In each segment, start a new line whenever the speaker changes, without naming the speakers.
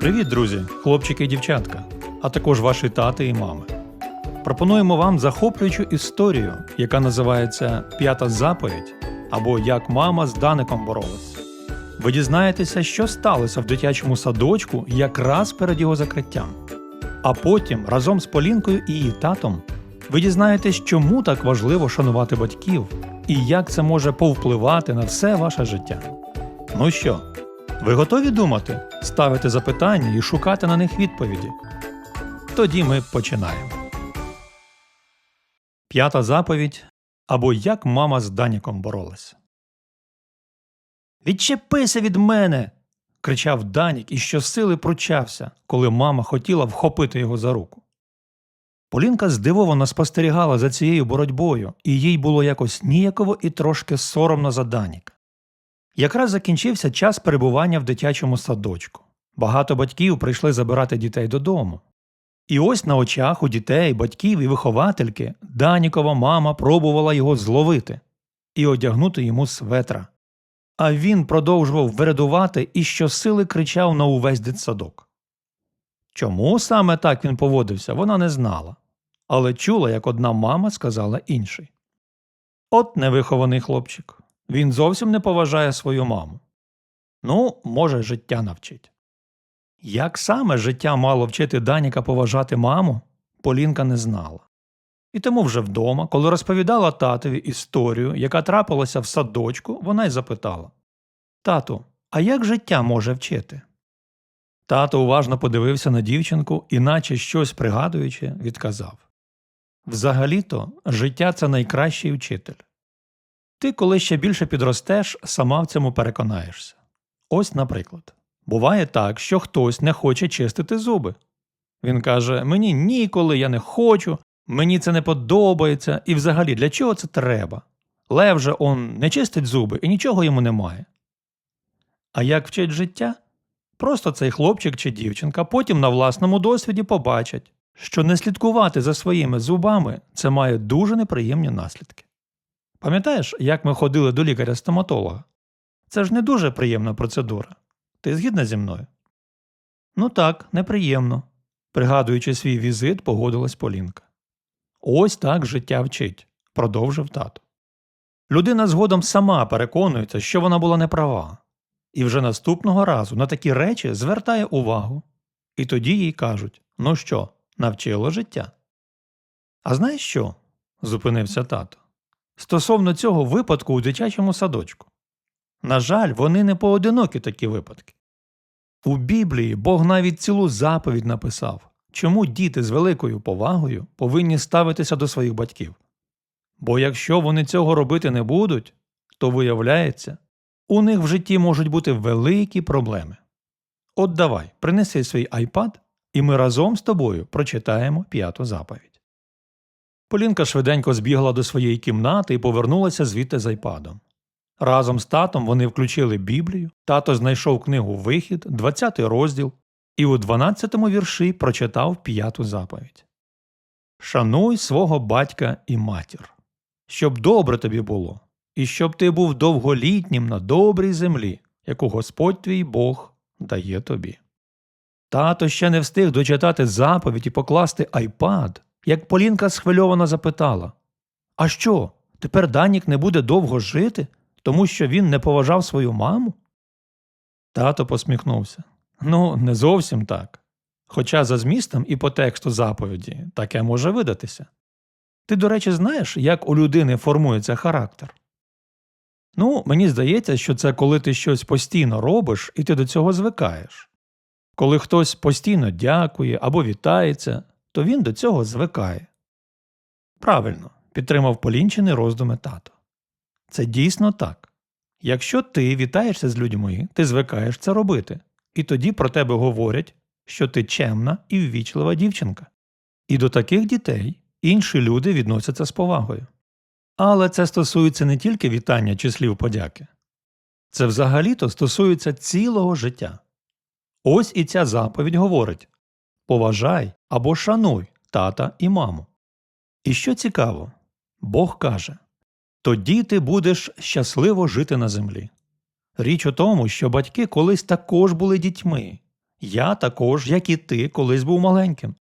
Привіт, друзі, хлопчики і дівчатка, а також ваші тати і мами. Пропонуємо вам захоплюючу історію, яка називається П'ята заповідь або Як мама з Даником боролась. Ви дізнаєтеся, що сталося в дитячому садочку якраз перед його закриттям. А потім, разом з Полінкою і її татом, ви дізнаєтесь, чому так важливо шанувати батьків і як це може повпливати на все ваше життя. Ну що, ви готові думати, ставити запитання і шукати на них відповіді? Тоді ми починаємо. П'ята заповідь або як мама з Даніком боролась. Відчепися від мене. кричав Данік і щосили пручався, коли мама хотіла вхопити його за руку. Полінка здивовано спостерігала за цією боротьбою, і їй було якось ніяково і трошки соромно за Даніка. Якраз закінчився час перебування в дитячому садочку. Багато батьків прийшли забирати дітей додому. І ось на очах у дітей, батьків і виховательки Данікова мама пробувала його зловити і одягнути йому светра. А він продовжував вередувати і щосили кричав на увесь дитсадок. Чому саме так він поводився, вона не знала, але чула, як одна мама сказала іншій. От невихований хлопчик. Він зовсім не поважає свою маму. Ну, може, життя навчить. Як саме життя мало вчити Даніка поважати маму, Полінка не знала. І тому вже вдома, коли розповідала татові історію, яка трапилася в садочку, вона й запитала Тату, а як життя може вчити? Тато уважно подивився на дівчинку і, наче щось пригадуючи, відказав Взагалі-то життя це найкращий вчитель. Ти, коли ще більше підростеш, сама в цьому переконаєшся. Ось, наприклад, буває так, що хтось не хоче чистити зуби. Він каже: Мені ніколи, я не хочу, мені це не подобається, і взагалі для чого це треба? Лев же он не чистить зуби і нічого йому немає. А як вчить життя? Просто цей хлопчик чи дівчинка потім на власному досвіді побачать, що не слідкувати за своїми зубами це має дуже неприємні наслідки. Пам'ятаєш, як ми ходили до лікаря-стоматолога? Це ж не дуже приємна процедура. Ти згідна зі мною? Ну так, неприємно, пригадуючи свій візит, погодилась Полінка. Ось так життя вчить, продовжив тато. Людина згодом сама переконується, що вона була неправа, і вже наступного разу на такі речі звертає увагу, і тоді їй кажуть ну що, навчило життя. А знаєш що? зупинився тато стосовно цього випадку у дитячому садочку. На жаль, вони не поодинокі такі випадки. У Біблії Бог навіть цілу заповідь написав, чому діти з великою повагою повинні ставитися до своїх батьків. Бо якщо вони цього робити не будуть, то виявляється, у них в житті можуть бути великі проблеми. От давай, принеси свій айпад, і ми разом з тобою прочитаємо п'яту заповідь. Полінка швиденько збігла до своєї кімнати і повернулася звідти з айпадом. Разом з татом вони включили Біблію, тато знайшов книгу Вихід, 20 розділ, і у 12-му вірші прочитав п'яту заповідь Шануй свого батька і матір, щоб добре тобі було, і щоб ти був довголітнім на добрій землі, яку Господь твій Бог дає тобі. Тато ще не встиг дочитати заповідь і покласти айпад як Полінка схвильовано запитала А що, тепер Данік не буде довго жити, тому що він не поважав свою маму? Тато посміхнувся. Ну, не зовсім так. Хоча за змістом і по тексту заповіді таке може видатися. Ти, до речі, знаєш, як у людини формується характер? Ну, мені здається, що це коли ти щось постійно робиш і ти до цього звикаєш. Коли хтось постійно дякує або вітається, то він до цього звикає. Правильно, підтримав Полінчини роздуми тато. Це дійсно так. Якщо ти вітаєшся з людьми, ти звикаєш це робити, і тоді про тебе говорять, що ти чемна і ввічлива дівчинка. І до таких дітей інші люди відносяться з повагою. Але це стосується не тільки вітання чи слів подяки, це взагалі то стосується цілого життя. Ось і ця заповідь говорить поважай або шануй тата і маму. І що цікаво, Бог каже тоді ти будеш щасливо жити на землі. Річ у тому, що батьки колись також були дітьми, Я також, як і ти, колись був маленьким.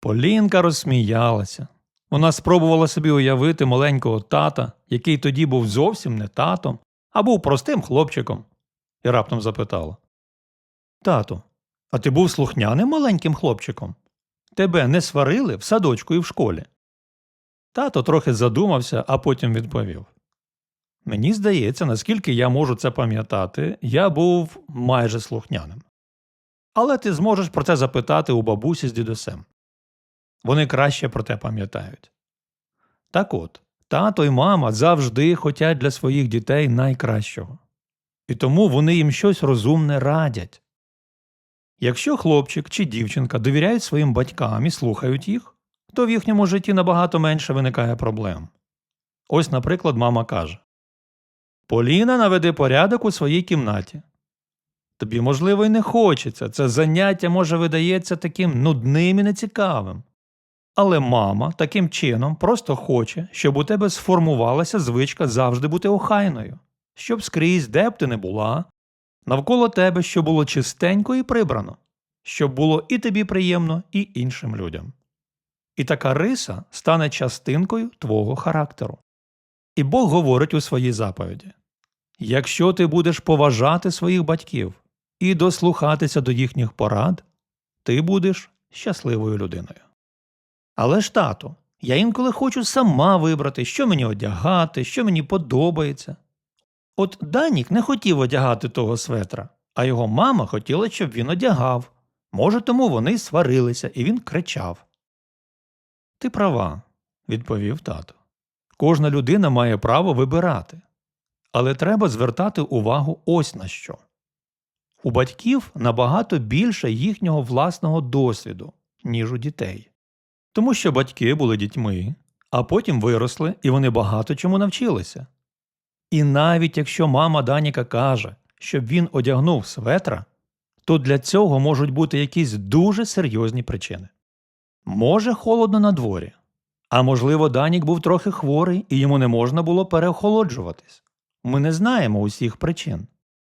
Полінка розсміялася. Вона спробувала собі уявити маленького тата, який тоді був зовсім не татом, а був простим хлопчиком, і раптом запитала Тату, а ти був слухняним маленьким хлопчиком? Тебе не сварили в садочку і в школі? Тато трохи задумався, а потім відповів Мені здається, наскільки я можу це пам'ятати, я був майже слухняним. Але ти зможеш про це запитати у бабусі з дідусем. Вони краще про те пам'ятають. Так от, тато і мама завжди хотять для своїх дітей найкращого. І тому вони їм щось розумне радять. Якщо хлопчик чи дівчинка довіряють своїм батькам і слухають їх, то в їхньому житті набагато менше виникає проблем. Ось, наприклад, мама каже Поліна наведе порядок у своїй кімнаті. Тобі, можливо, і не хочеться, це заняття може видається таким нудним і нецікавим. Але мама таким чином просто хоче, щоб у тебе сформувалася звичка завжди бути охайною, щоб скрізь, де б ти не була, навколо тебе щоб було чистенько і прибрано, щоб було і тобі приємно, і іншим людям. І така риса стане частинкою твого характеру. І Бог говорить у своїй заповіді Якщо ти будеш поважати своїх батьків і дослухатися до їхніх порад, ти будеш щасливою людиною. Але ж тату, я інколи хочу сама вибрати, що мені одягати, що мені подобається. От Данік не хотів одягати того светра, а його мама хотіла, щоб він одягав. Може, тому вони сварилися, і він кричав. Ти права, відповів тато. Кожна людина має право вибирати. Але треба звертати увагу ось на що. У батьків набагато більше їхнього власного досвіду, ніж у дітей. Тому що батьки були дітьми, а потім виросли і вони багато чому навчилися. І навіть якщо мама Даніка каже, щоб він одягнув светра, то для цього можуть бути якісь дуже серйозні причини. Може, холодно на дворі, а можливо, Данік був трохи хворий і йому не можна було переохолоджуватись. Ми не знаємо усіх причин.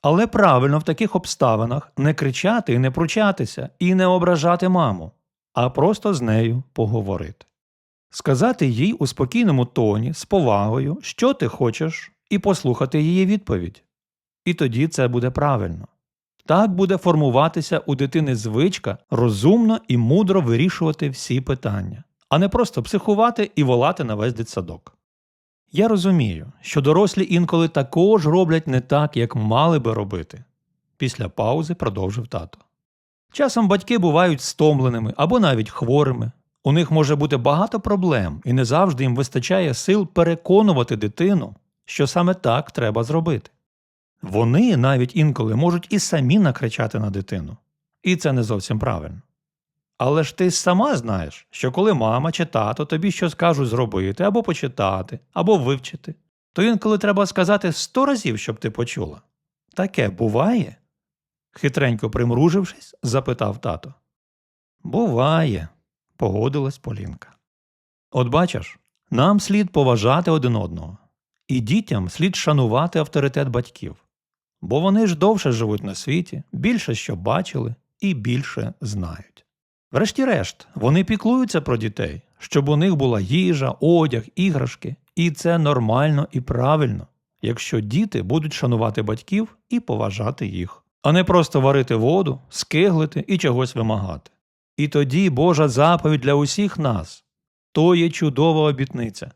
Але правильно в таких обставинах не кричати і не пручатися, і не ображати маму, а просто з нею поговорити. Сказати їй у спокійному тоні, з повагою, що ти хочеш, і послухати її відповідь. І тоді це буде правильно. Так буде формуватися у дитини звичка розумно і мудро вирішувати всі питання, а не просто психувати і волати на весь дитсадок. Я розумію, що дорослі інколи також роблять не так, як мали би робити. Після паузи продовжив тато. Часом батьки бувають стомленими або навіть хворими. У них може бути багато проблем, і не завжди їм вистачає сил переконувати дитину, що саме так треба зробити. Вони навіть інколи можуть і самі накричати на дитину, і це не зовсім правильно. Але ж ти сама знаєш, що коли мама чи тато тобі щось кажуть зробити, або почитати, або вивчити, то інколи треба сказати сто разів, щоб ти почула. Таке буває? хитренько примружившись, запитав тато. Буває, погодилась Полінка. От бачиш, нам слід поважати один одного, і дітям слід шанувати авторитет батьків, бо вони ж довше живуть на світі, більше що бачили і більше знають. Врешті-решт, вони піклуються про дітей, щоб у них була їжа, одяг, іграшки, і це нормально і правильно, якщо діти будуть шанувати батьків і поважати їх, а не просто варити воду, скиглити і чогось вимагати. І тоді Божа заповідь для усіх нас то є чудова обітниця.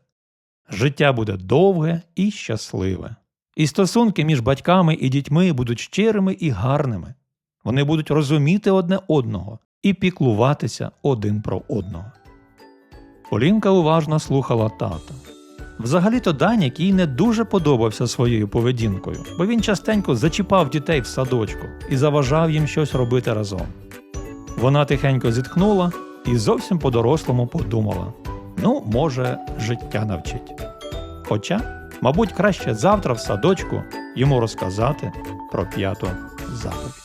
Життя буде довге і щасливе. І стосунки між батьками і дітьми будуть щирими і гарними. Вони будуть розуміти одне одного і піклуватися один про одного. Полінка уважно слухала тата. Взагалі-то Данік їй не дуже подобався своєю поведінкою, бо він частенько зачіпав дітей в садочку і заважав їм щось робити разом. Вона тихенько зітхнула і зовсім по-дорослому подумала ну, може, життя навчить. Хоча, мабуть, краще завтра в садочку йому розказати про п'яту заповідь.